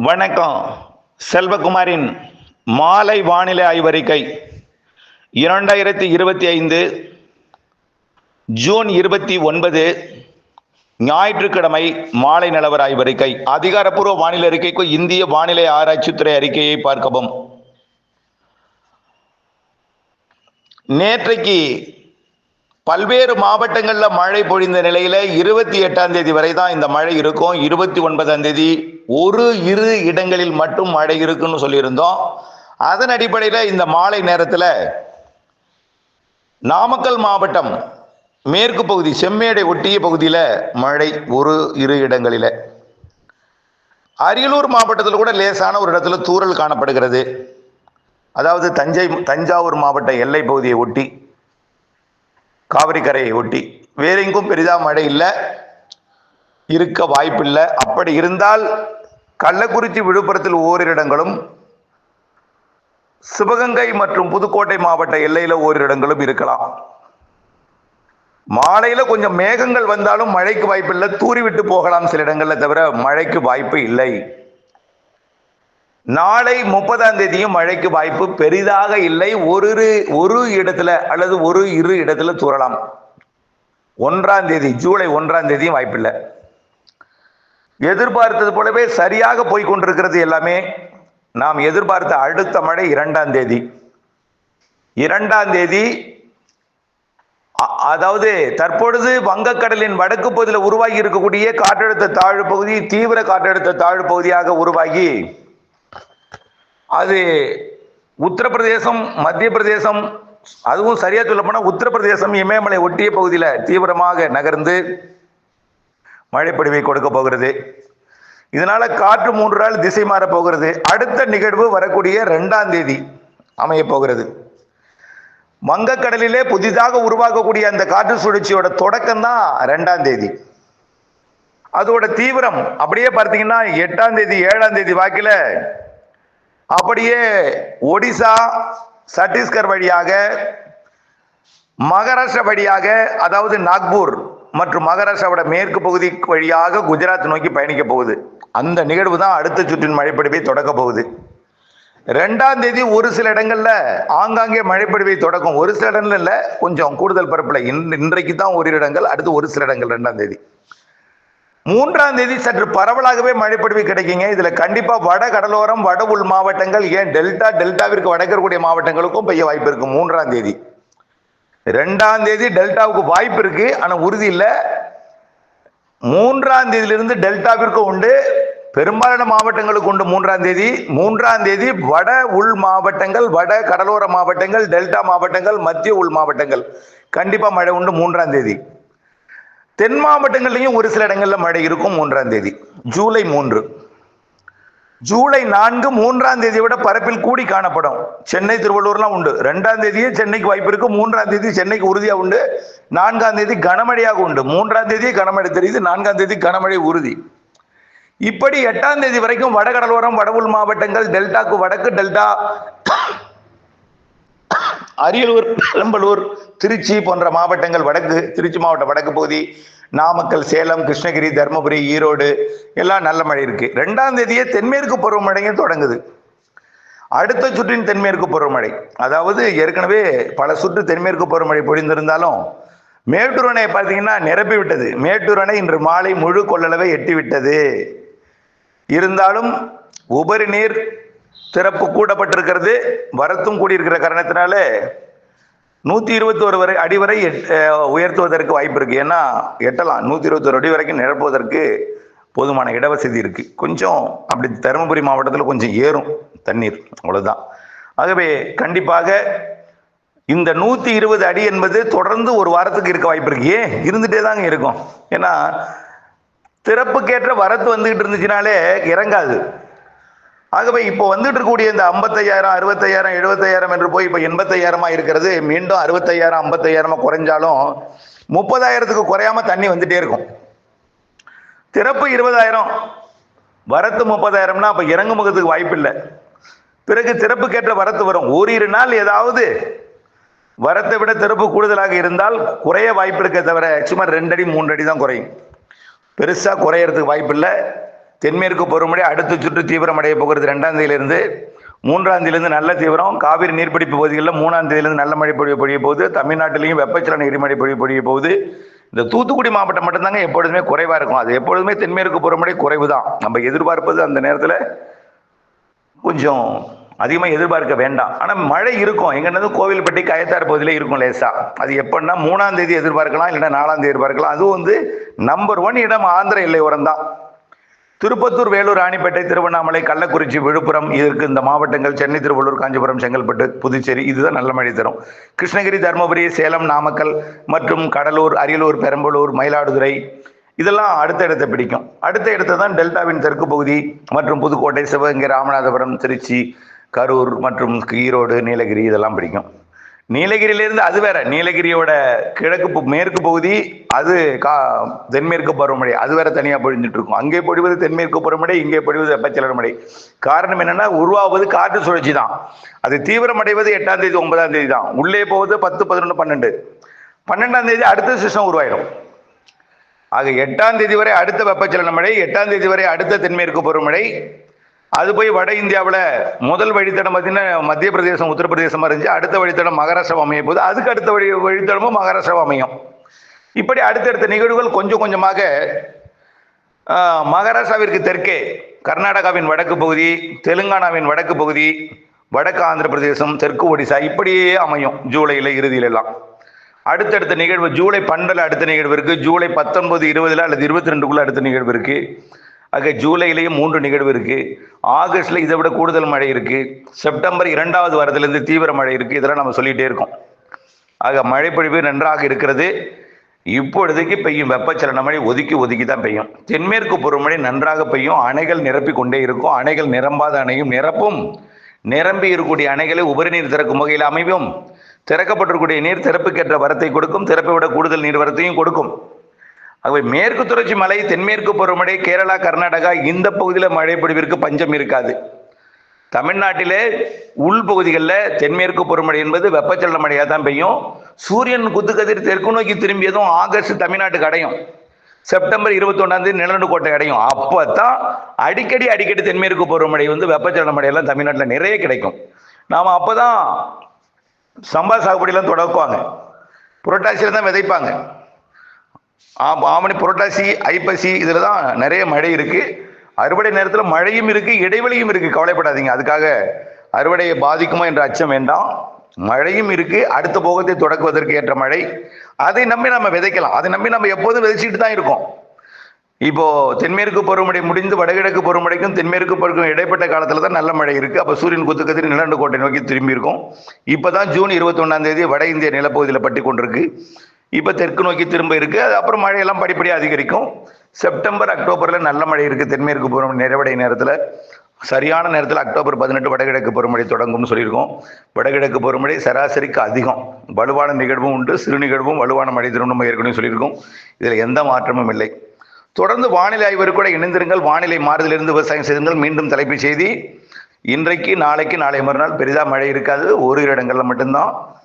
வணக்கம். செல்வகுமாரின் மாலை வானிலை ஆய்வறிக்கை. இரண்டாயிரத்தி இருபத்தி ஐந்து ஜூன் இருபத்தி ஒன்பது ஞாயிற்றுக்கிழமை மாலை நிலவர ஆய்வறிக்கை. அதிகாரப்பூர்வ வானிலை அறிக்கைக்கு இந்திய வானிலை ஆராய்ச்சித்துறை அறிக்கையை பார்க்கவும். நேற்றைக்கு பல்வேறு மாவட்டங்களில் மழை பொழிந்த நிலையில் இருபத்தி எட்டாம் தேதி வரை தான் இந்த மழை இருக்கும். இருபத்தி ஒன்பதாம் தேதி ஒரு இரு இடங்களில் மட்டும் மழை இருக்குன்னு சொல்லியிருந்தோம். அதன் அடிப்படையில் இந்த மாலை நேரத்தில் நாமக்கல் மாவட்டம் மேற்கு பகுதி செம்மேடை ஒட்டிய பகுதியில் மழை ஒரு இரு இடங்களில். அரியலூர் மாவட்டத்தில் கூட லேசான ஒரு இடத்துல தூறல் காணப்படுகிறது. அதாவது தஞ்சை தஞ்சாவூர் மாவட்ட எல்லை பகுதியை ஒட்டி காவிரி கரையை ஒட்டி. வேற எங்கும் பெரிதாக மழை இல்லை இருக்க வாய்ப்பில்லை. அப்படி இருந்தால் கள்ளக்குறிச்சி விழுப்புரத்தில் ஓரிரு இடங்களும் சிவகங்கை மற்றும் புதுக்கோட்டை மாவட்ட எல்லையில ஓரிரு இடங்களும் இருக்கலாம். மாலையில கொஞ்சம் மேகங்கள் வந்தாலும் மழைக்கு வாய்ப்பு இல்லை தூறி விட்டு போகலாம் சில இடங்கள்ல தவிர மழைக்கு வாய்ப்பு இல்லை. நாளை முப்பதாம் தேதியும் மழைக்கு வாய்ப்பு பெரிதாக இல்லை. ஒரு ஒரு இடத்துல அல்லது ஒரு இரு இடத்துல தூரலாம் ஒன்றாம் தேதி ஜூலை ஒன்றாம் தேதியும் வாய்ப்பில்லை. எதிர்பார்த்தது போலவே சரியாக போய் கொண்டிருக்கிறது எல்லாமே. நாம் எதிர்பார்த்த அடுத்த மழை இரண்டாம் தேதி. இரண்டாம் தேதி அதாவது தற்பொழுது வங்கக்கடலின் வடக்கு பகுதியில் உருவாகி இருக்கக்கூடிய காற்றழுத்த தாழ்வு பகுதி தீவிர காற்றழுத்த தாழ்வு பகுதியாக உருவாகி அது உத்தரப்பிரதேசம் மத்திய பிரதேசம் அதுவும் சரியா சொல்ல போனால் உத்தரப்பிரதேசம் இமயமலை ஒட்டிய பகுதியில் தீவிரமாக நகர்ந்து மழைப்பொழிவை கொடுக்க போகிறது. இதனால காற்று மூன்று நாள் திசை மாறப் போகிறது. அடுத்த நிகழ்வு வரக்கூடிய ரெண்டாம் தேதி அமைய போகிறது. வங்கக்கடலிலே புதிதாக உருவாகக்கூடிய அந்த காற்று சுழற்சியோட தொடக்கம் தான் ரெண்டாம் தேதி. அதோட தீவிரம் அப்படியே பார்த்தீங்கன்னா எட்டாம் தேதி ஏழாம் தேதி வாக்கில அப்படியே ஒடிசா சத்தீஸ்கர் வழியாக மகாராஷ்டிரா வழியாக அதாவது நாக்பூர் மற்றும் மகாராஷ்டிராவோட மேற்கு பகுதி வழியாக குஜராத் நோக்கி பயணிக்க போகுது. அந்த நிகழ்வு தான் அடுத்த சுற்றின் மழைப்பிடிப்பை தொடக்க போகுது. ரெண்டாம் தேதி ஒரு சில இடங்கள்ல ஆங்காங்கே மழைப்பிடிவை தொடக்கும். ஒரு சில இடங்கள்ல இல்லை கொஞ்சம் கூடுதல் பரப்பில் இன்- இன்றைக்கு தான் ஒரு இடங்கள் அடுத்து ஒரு சில இடங்கள் ரெண்டாம் தேதி. மூன்றாம் தேதி சற்று பரவலாகவே மழைப்பிடிவு கிடைக்குங்க. இதுல கண்டிப்பா வட கடலோரம் வட உள் மாவட்டங்கள் ஏன் டெல்டா டெல்டாவிற்கு வடக்கக்கூடிய மாவட்டங்களுக்கும் பெய்ய வாய்ப்பு இருக்கு மூன்றாம் தேதி. ரெண்டாம் தேதி டெல்டாவுக்கு வாய்ப்பு இருக்கு ஆனா உறுதி இல்லை. மூன்றாம் தேதியிலிருந்து டெல்டாவிற்கு உண்டு பெரும்பாலான மாவட்டங்களுக்கு உண்டு மூன்றாம் தேதி. மூன்றாம் தேதி வட உள் மாவட்டங்கள் வட கடலோர மாவட்டங்கள் டெல்டா மாவட்டங்கள் மத்திய உள் மாவட்டங்கள். கண்டிப்பா மழை உண்டு மூன்றாம் தேதி. தென் மாவட்டங்கள்லையும் ஒரு சில இடங்கள்ல மழை இருக்கும் மூன்றாம் தேதி ஜூலை மூன்று. ஜூலை நான்கு மூன்றாம் தேதியை விட பரப்பில் கூடி காணப்படும். சென்னை திருவள்ளூர்லாம் உண்டு. ரெண்டாம் தேதியே சென்னைக்கு வாய்ப்பு இருக்கு. மூன்றாம் தேதி சென்னைக்கு உறுதியாக உண்டு. நான்காம் தேதி கனமழையாக உண்டு. மூன்றாம் தேதி கனமழை தெரியுது. நான்காம் தேதி கனமழை உறுதி. இப்படி எட்டாம் தேதி வரைக்கும் வடகடலோரம் வட உள் மாவட்டங்கள் டெல்டாக்கு வடக்கு டெல்டா அரியலூர் பெரம்பலூர் திருச்சி போன்ற மாவட்டங்கள் வடக்கு திருச்சி மாவட்ட வடக்கு பகுதி நாமக்கல் சேலம் கிருஷ்ணகிரி தருமபுரி ஈரோடு எல்லாம் நல்ல மழை இருக்கு. ரெண்டாம் தேதியே தென்மேற்கு பருவமழைங்க தொடங்குது. அடுத்த சுற்றின் தென்மேற்கு பருவமழை அதாவது ஏற்கனவே பல சுற்று தென்மேற்கு பருவமழை பொழிந்திருந்தாலும் மேட்டூர் அணையை பார்த்தீங்கன்னா நிரப்பி விட்டது. மேட்டூர் அணை இன்று மாலை முழு கொள்ளளவை எட்டி விட்டது. இருந்தாலும் உபரி நீர் திறப்பு கூடப்பட்டிருக்கிறது. வரத்தும் கூடியிருக்கிற காரணத்தினால நூத்தி இருபத்தோரு வரை அடி வரை எட்- உயர்த்துவதற்கு வாய்ப்பு இருக்கு. ஏன்னா எட்டலாம். நூத்தி இருபத்தோரு அடி வரைக்கும் நிரப்புவதற்கு போதுமான இடவசதி இருக்கு. கொஞ்சம் அப்படி தருமபுரி மாவட்டத்தில் கொஞ்சம் ஏறும் தண்ணீர். அவ்வளவுதான். ஆகவே கண்டிப்பாக இந்த நூத்தி இருபது அடி என்பது தொடர்ந்து ஒரு வாரத்துக்கு இருக்க வாய்ப்பு இருக்கு. ஏன்? இருந்துட்டே தாங்க இருக்கும். ஏன்னா திறப்புக்கேற்ற வரத்து வந்துகிட்டு இருந்துச்சுனாலே இறங்காது. ஆகவே இப்போ வந்துட்டு இருக்கக்கூடிய இந்த ஐம்பத்தையாயிரம் அறுபத்தையாயிரம் எழுபத்தையாயிரம் என்று போய் இப்போ எண்பத்தையாயிரமா இருக்கிறது மீண்டும் அறுபத்தையாயிரம் ஐம்பத்தையாயிரமா குறைஞ்சாலும் முப்பதாயிரத்துக்கு குறையாம தண்ணி வந்துட்டே இருக்கும். திறப்பு இருபதாயிரம் வரத்து முப்பதாயிரம்னா அப்போ இறங்குமுகத்துக்கு வாய்ப்பு இல்லை பிறகு திறப்புக்கேற்ற வரத்து வரும். ஓரிரு நாள் ஏதாவது வரத்தை விட திறப்பு கூடுதலாக இருந்தால் குறைய வாய்ப்பு இருக்க தவிர சுமார் ரெண்டு அடி மூன்று அடி தான் குறையும். பெருசாக குறையறதுக்கு வாய்ப்பு இல்லை தென்மேற்கு பருவமழை அடுத்த சுற்று தீவிரமடைய போகிறது ரெண்டாம் தேதியிலிருந்து மூன்றாம் தேதியிலிருந்து நல்ல தீவிரம். காவிரி நீர்பிடிப்பு பகுதிகளில் மூணாம் தேதியிலிருந்து நல்ல மழை பொழிய பொழிய போகுது. தமிழ்நாட்டிலையும் வெப்பச்சலன எரிமழை பொழிய பொழிய போகுது. இந்த தூத்துக்குடி மாவட்டம் மட்டும்தாங்க எப்பொழுதுமே குறைவாக இருக்கும். அது எப்பொழுதுமே தென்மேற்கு பருவமழை குறைவு தான் நம்ம எதிர்பார்ப்பது அந்த நேரத்தில் கொஞ்சம் அதிகமாக எதிர்பார்க்க வேண்டாம். ஆனால் மழை இருக்கும். எங்கன்னா கோவில்பட்டி கயத்தார் பகுதியில் இருக்கும் லேசா. அது எப்படின்னா மூணாம் தேதி எதிர்பார்க்கலாம் இல்லைன்னா நாலாம் தேதி எதிர்பார்க்கலாம். அதுவும் வந்து நம்பர் ஒன் இடம் ஆந்திர எல்லையோரம் தான் திருப்பத்தூர் வேலூர் ராணிப்பேட்டை திருவண்ணாமலை கள்ளக்குறிச்சி விழுப்புரம் இதற்கு இந்த மாவட்டங்கள் சென்னை திருவள்ளூர் காஞ்சிபுரம் செங்கல்பட்டு புதுச்சேரி இதுதான் நல்ல மழை தரும். கிருஷ்ணகிரி தருமபுரி சேலம் நாமக்கல் மற்றும் கடலூர் அரியலூர் பெரம்பலூர் மயிலாடுதுறை இதெல்லாம் அடுத்த இடத்தை பிடிக்கும். அடுத்த இடத்தை தான் டெல்டாவின் தெற்கு பகுதி மற்றும் புதுக்கோட்டை சிவகங்கை ராமநாதபுரம் திருச்சி கரூர் மற்றும் ஈரோடு நீலகிரி இதெல்லாம் பிடிக்கும். நீலகிரியிலிருந்து அது வேற நீலகிரியோட கிழக்கு மேற்கு பகுதி அது கா தென்மேற்கு பருவமழை அது வேற தனியாக பொழிஞ்சிட்டு இருக்கும் அங்கே பொழிவது தென்மேற்கு பருவமழை இங்கே பொழிவது வெப்பச்சலன மழை. காரணம் என்னன்னா உருவாவது காற்று சுழற்சி தான். அது தீவிரமடைவது எட்டாம் தேதி ஒன்பதாம் தேதி தான். உள்ளே போவது பத்து பதினொன்று பன்னெண்டு. பன்னெண்டாம் தேதி அடுத்த சிஸ்டம் உருவாயிடும். ஆக எட்டாம் தேதி வரை அடுத்த வெப்பச்சலன மழை எட்டாம் தேதி வரை அடுத்த தென்மேற்கு பருவமழை அது போய் வட இந்தியாவில் முதல் வழித்தடம் பார்த்தீங்கன்னா மத்திய பிரதேசம் உத்தரப்பிரதேசமாக இருந்துச்சு. அடுத்த வழித்தடம் மகாராஷ்டிரா அமைய போது அதுக்கு அடுத்த வழி வழித்தடமும் மகாராஷ்டிரா அமையும். இப்படி அடுத்தடுத்த நிகழ்வுகள் கொஞ்சம் கொஞ்சமாக மகாராஷ்டிராவிற்கு தெற்கே கர்நாடகாவின் வடக்கு பகுதி தெலுங்கானாவின் வடக்கு பகுதி வடக்கு ஆந்திர பிரதேசம் தெற்கு ஒடிசா இப்படியே அமையும் ஜூலையில் இறுதியிலெல்லாம் அடுத்தடுத்த நிகழ்வு ஜூலை பன்னெண்டில் அடுத்த நிகழ்வு இருக்குது ஜூலை பத்தொன்பது இருபதில் அல்லது இருபத்தி ரெண்டுக்குள்ளே அடுத்த நிகழ்வு இருக்குது ஆக ஜூலையிலேயே மூன்று நிகழ்வு இருக்குது ஆகஸ்டில் இதை விட கூடுதல் மழை இருக்குது செப்டம்பர் இரண்டாவது வாரத்திலேருந்து தீவிர மழை இருக்குது இதெல்லாம் நம்ம சொல்லிகிட்டே இருக்கோம். ஆக மழைப்பொழிவு நன்றாக இருக்கிறது. இப்பொழுதைக்கு பெய்யும் வெப்பச்சலன மழை ஒதுக்கி ஒதுக்கி தான் பெய்யும். தென்மேற்கு பருவமழை நன்றாக பெய்யும். அணைகள் நிரப்பி கொண்டே இருக்கும். அணைகள் நிரம்பாத அணையும் நிரப்பும். நிரம்பி இருக்கக்கூடிய அணைகளை உபரிநீர் திறக்கும் வகையில் அமைவும் திறக்கப்பட்டிருக்கக்கூடிய நீர் திறப்புக்கேற்ற வரத்தை கொடுக்கும். திறப்பை விட கூடுதல் நீர் வரத்தையும் கொடுக்கும். ஆகவே மேற்கு தொடர்ச்சி மலை தென்மேற்கு பருவமழை கேரளா கர்நாடகா இந்த பகுதியில் மழை பொழிவிற்கு பஞ்சம் இருக்காது. தமிழ்நாட்டிலே உள்பகுதிகளில் தென்மேற்கு பருவமழை என்பது வெப்பச்சலன மழையாக தான் பெய்யும். சூரியன் குத்துக்கதிர் தெற்கு நோக்கி திரும்பியதும் ஆகஸ்ட் தமிழ்நாட்டுக்கு அடையும். செப்டம்பர் இருபத்தொன்னாந்தேதி நிலநடுக்கோட்டை அடையும். அப்போ தான் அடிக்கடி அடிக்கடி தென்மேற்கு பருவமழை வந்து வெப்பச்சலன மழையெல்லாம் தமிழ்நாட்டில் நிறைய கிடைக்கும். நாம் அப்போ தான் சம்பா சாகுபடியெல்லாம் தொடக்குவாங்க. புரட்டாசியில் தான் விதைப்பாங்க. ஆமணி புரட்டாசி ஐப்பசி இதில் தான் நிறைய மழை இருக்கு. அறுவடை நேரத்தில் மழையும் இருக்கு இடைவெளியும் இருக்கு. கவலைப்படாதீங்க. அதுக்காக அறுவடையை பாதிக்குமா என்ற அச்சம் வேண்டாம். மழையும் இருக்கு அடுத்த போகத்தை தொடக்குவதற்கு ஏற்ற மழை. அதை நம்பி நம்ம விதைக்கலாம். அதை நம்பி நம்ம எப்போதும் விதைச்சிட்டு தான் இருக்கோம். இப்போ தென்மேற்கு பருவமழை முடிந்து வடகிழக்கு பருவமழைக்கும் தென்மேற்கு பருவம் இடைப்பட்ட காலத்தில் தான் நல்ல மழை இருக்கு. அப்போ சூரியன் குத்துக்கதிர் நிலண்டு கோட்டை நோக்கி திரும்பி இருக்கும். இப்பதான் ஜூன் இருபத்தி ஒன்னாம் தேதி வட இந்திய நிலப்பகுதியில் பட்டி கொண்டிருக்கு இப்போ தெற்கு நோக்கி திரும்ப இருக்கு. அது அப்புறம் மழையெல்லாம் படிப்படியாக அதிகரிக்கும். செப்டம்பர் அக்டோபரில் நல்ல மழை இருக்கு. தென்மேற்கு பருவம் நிறைவடை நேரத்தில். சரியான நேரத்தில் அக்டோபர் பதினெட்டு வடகிழக்கு பருவமழை தொடங்கும்னு சொல்லியிருக்கோம். வடகிழக்கு பருவமழை சராசரிக்கு அதிகம். வலுவான நிகழ்வும் உண்டு. சிறு நிகழ்வும் வலுவான மழை திரும்ப நம்ம ஏற்கனவே சொல்லியிருக்கோம். இதில் எந்த மாற்றமும் இல்லை. தொடர்ந்து வானிலை ஆய்வர் கூட இணைந்திருங்கள். வானிலை மாறுதலிருந்து விவசாயம் செய்துங்கள். மீண்டும் தலைப்புச் செய்தி. இன்றைக்கு நாளைக்கு நாளை மறுநாள் பெரிதாக மழை இருக்காது. ஒரு இடங்களில் மட்டும்தான்.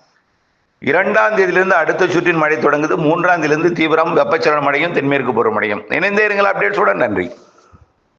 இரண்டாம் தேதியிலிருந்து அடுத்த சுற்றின் மழை தொடங்குது. மூன்றாம் தேதியிலிருந்து தீவிரம் வெப்பச்சலன மழையும் தென்மேற்கு பருவமழையும் இணைந்தே இருங்கள் அப்டேட்ஸோட நன்றி.